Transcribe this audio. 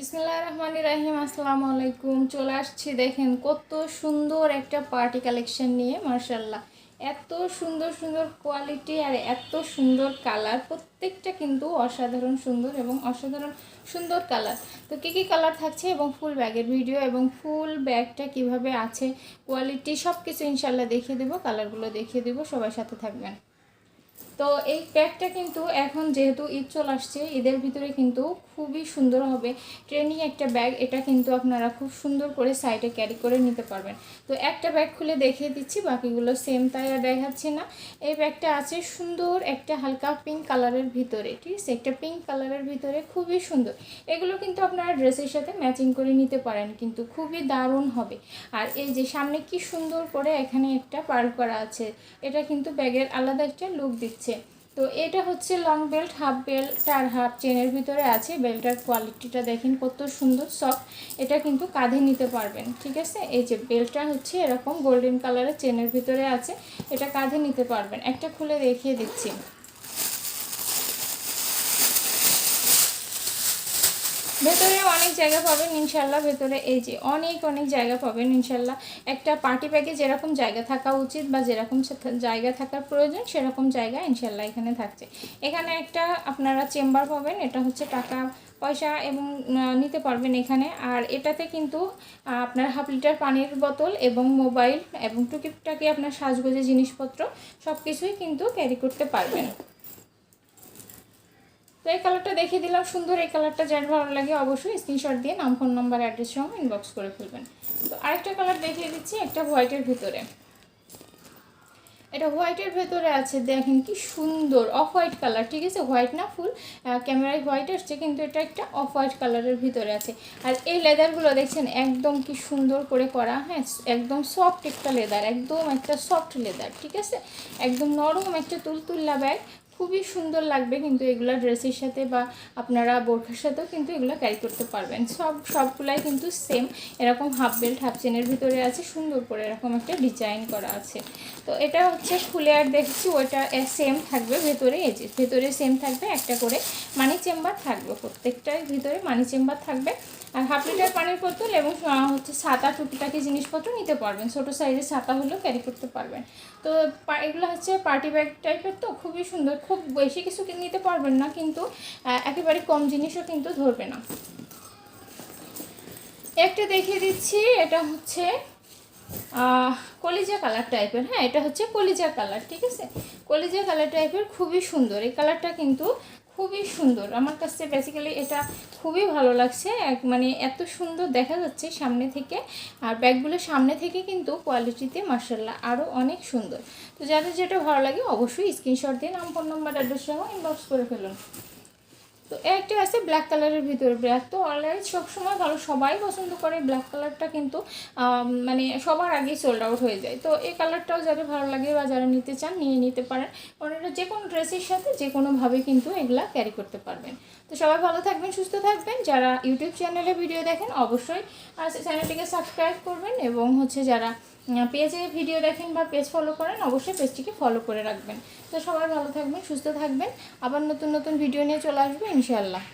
বিসমুল্লাহ রহমান রাহিম আসসালামু আলাইকুম চলে আসছি, দেখেন কত সুন্দর একটা পার্টি কালেকশন নিয়ে মার্শাল্লাহ এত সুন্দর সুন্দর কোয়ালিটি আর এত সুন্দর কালার প্রত্যেকটা কিন্তু অসাধারণ সুন্দর এবং অসাধারণ সুন্দর কালার তো কী কী কালার থাকছে এবং ফুল ব্যাগের ভিডিও এবং ফুল ব্যাগটা কীভাবে আছে কোয়ালিটি সব কিছু ইনশাল্লাহ দেখিয়ে দেবো কালারগুলো দেখিয়ে দেবো সবার সাথে থাকবেন। তো এই ব্যাগটা কিন্তু এখন যেহেতু ঈদ চলে আসছে, ঈদের ভিতরে কিন্তু খুবই সুন্দর হবে। ট্রেনিং একটা ব্যাগ এটা কিন্তু আপনারা খুব সুন্দর করে সাইডে ক্যারি করে নিতে পারবেন। তো একটা ব্যাগ খুলে দেখিয়ে দিচ্ছি, বাকিগুলো সেম তাই আর দেখাচ্ছি না। এই ব্যাগটা আছে সুন্দর একটা হালকা পিঙ্ক কালারের ভিতরে, ঠিক আছে? একটা পিঙ্ক কালারের ভিতরে খুবই সুন্দর। এগুলো কিন্তু আপনারা ড্রেসের সাথে ম্যাচিং করে নিতে পারেন, কিন্তু খুবই দারুণ হবে। আর এই যে সামনে কি সুন্দর করে এখানে একটা পার করা আছে, এটা কিন্তু ব্যাগের আলাদা একটা লুক দিচ্ছে। তো এটা হচ্ছে লং বেল্ট হাফ বেল্ট আর হাফ চেনের ভিতরে আছে। বেল্টার কোয়ালিটিটা দেখেন কত সুন্দর সফট এটা কিন্তু কাঁধে নিতে পারবেন, ঠিক আছে? এই যে বেল্টটা হচ্ছে এরকম গোল্ডেন কালারের চেনের ভিতরে আছে, এটা কাঁধে নিতে পারবেন। একটা খুলে দেখিয়ে দিচ্ছি। ভেতরে অনেক জায়গা পাবেন ইনশাল্লাহ, ভেতরে এই যে অনেক অনেক জায়গা পাবেন ইনশাল্লাহ। একটা পার্টি ব্যাগে যেরকম জায়গা থাকা উচিত বা যেরকম জায়গা থাকার প্রয়োজন, সেরকম জায়গা ইনশাল্লাহ এখানে থাকছে। এখানে একটা আপনারা চেম্বার পাবেন, এটা হচ্ছে টাকা পয়সা এবং নিতে পারবেন এখানে। আর এটাতে কিন্তু আপনার হাফ লিটার পানির বোতল এবং মোবাইল এবং টুকিটাকি আপনার সাজগোজের জিনিসপত্র সব কিছুই কিন্তু ক্যারি করতে পারবেন। তো এই কালারটা দেখিয়ে দিলাম, সুন্দর এই কালারটা, যার ভালো লাগে অবশ্যই স্ক্রিনশট দিয়ে নাম ফোন নাম্বার অ্যাড্রেস সহ ইনবক্স করে ফেলবেন। তো আরেকটা কালার দেখিয়ে দিচ্ছি, একটা হোয়াইটের ভিতরে। এটা হোয়াইটের ভেতরে আছে, দেখেন কি সুন্দর অফ হোয়াইট কালার ঠিক আছে? হোয়াইট না ফুল ক্যামেরায় হোয়াইট আসছে, কিন্তু এটা একটা অফ হোয়াইট কালারের ভিতরে আছে। আর এই লেদারগুলো দেখছেন, একদম কি সুন্দর করে করা হ্যাঁ একদম সফট একটা লেদার একদম একটা সফট লেদার ঠিক আছে? একদম নরম একটা তুলতুল্লা ব্যাগ খুবই সুন্দর লাগবে কিন্তু এগুলো ড্রেসের সাথে বা আপনারা বোরখার সাথেও কিন্তু এগুলো ক্যারি করতে পারবেন। সব, সবগুলাই কিন্তু সেম এরকম হাফ বেল্ট হাফ চেনের ভিতরে আছে, সুন্দর করে এরকম একটা ডিজাইন করা আছে। তো এটা হচ্ছে খুলে আর দেখছি, ওটা সেম থাকবে ভেতরে, এই যে, ভেতরে সেম থাকবে, একটা করে মানি চেম্বার থাকবে, প্রত্যেকটার ভিতরে মানি চেম্বার থাকবে। আর হাফ লিটার পানির বোতল এবং হচ্ছে ছাতা টুকিটাকি জিনিসপত্র নিতে পারবেন। ছোটো সাইজের ছাতা হলেও ক্যারি করতে পারবেন। তো এগুলো হচ্ছে পার্টি ব্যাগ টাইপের তো, খুবই সুন্দর। খুব বেশি কিছু নিতে পারবেন না কিন্তু একেবারে কম জিনিসও কিন্তু ধরবে না। একটা দেখিয়ে দিচ্ছি, এটা হচ্ছে কলিজা কালার টাইপের হ্যাঁ এটা হচ্ছে কলিজা কালার ঠিক আছে? কলিজা কালার টাইপের খুবই সুন্দর। এই কালারটা কিন্তু খুবই সুন্দর। আমার কাছে বেসিক্যালি এটা খুবই ভালো লাগছে। এক মানে এত সুন্দর দেখা যাচ্ছে সামনে থেকে। আর ব্যাগগুলো সামনে থেকে কিন্তু কোয়ালিটিতে মার্শাল্লাহ আরও অনেক সুন্দর। তো যাদের যেটা ভালো লাগে অবশ্যই স্ক্রিনশট দিয়ে নাম ফোন নম্বর অ্যাড্রেস সহ ইনবক্স করে ফেলুন। তো একটা আছে ব্ল্যাক কালারের ভিতরে ব্ল্যাক তো অলরেডি সবসময় ভালো, সবাই পছন্দ করে ব্ল্যাক কালারটা কিন্তু মানে সবার আগেই সোল্ড আউট হয়ে যায়। তো এই কালারটাও যাদের ভালো লাগে বা যারা নিতে চান, নিয়ে নিতে পারেন। এটা যে কোনো ড্রেসের সাথে যে কোনোভাবে কিন্তু এগুলা ক্যারি করতে পারবেন। তো সবাই ভালো থাকবেন, সুস্থ থাকবেন। যারা ইউটিউব চ্যানেলে ভিডিও দেখেন, অবশ্যই চ্যানেলটিকে সাবস্ক্রাইব করবেন এবং হচ্ছে যারা পেজে ভিডিও দেখেন বা পেজ ফলো করেন, অবশ্যই পেজটিকে ফলো করে রাখবেন। তো সবাই ভালো থাকবেন, সুস্থ থাকবেন। আবার নতুন নতুন ভিডিও নিয়ে চলে আসবে ইনশাআল্লাহ।